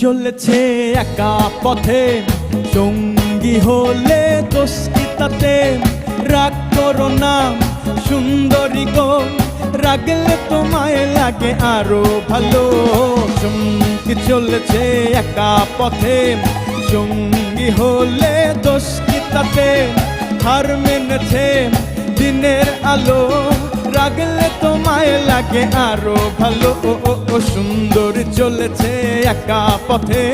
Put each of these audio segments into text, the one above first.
চলেছে একা পথে। সঙ্গী হলে দোষ কি রাগ করো না, সুন্দরী গো। রাগলে তোমায় লাগে আরও ভালো। সঙ্গী চলেছে একা পথে। সঙ্গী হলে দোষ কি হার মেনেছে দিনের আলো। রাগলে তোমায় লাগে আরও ভালো। ও সুন্দর চলেছে একা পথে।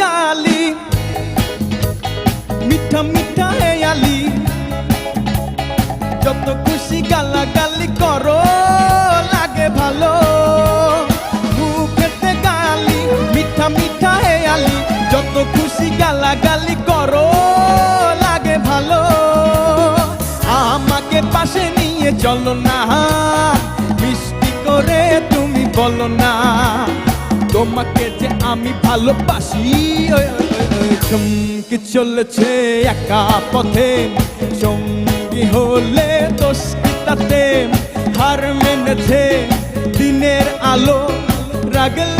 গালি, মিঠা মিঠা হেয়ালি যত খুশি গালা খুশি গালা গালি করো, লাগে ভালো। আমাকে পাশে নিয়ে চলো না। মিষ্টি করে তুমি বলো না। তোমাকে যে আমি ভালোবাসি চমকে চলেছে একা পথে। সঙ্গী হলে দোষ হার মেনেছে দিনের আলো, রাগলে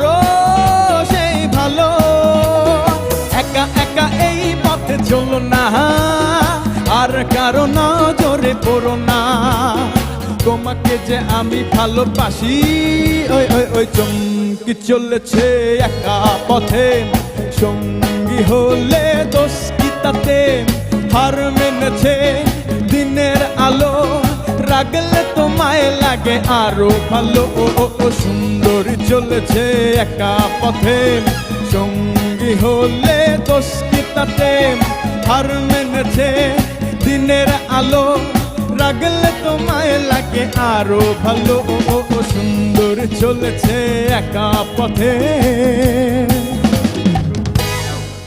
ধরো সেই ভালো। একা একা এই পথে চলো না, আর কারও নজরে পড়ো না। তোমাকে যে আমি ভালোবাসি, ওই ওই ওই চমকি চলেছে একা পথে। সঙ্গী হলে দোষ কি তাতে? হার মেনেছে দিনের আলো। রাগলে তোমায় লাগে আরও ভালো। ও ও সুন্দর চলেছে একা পথে। সঙ্গী হলে দোষ কি তাতে? হার মেনেছে দিনের আলো। রাগলে তোমায় লাগে আরও ভালো। ও, সুন্দর চলেছে একা পথে।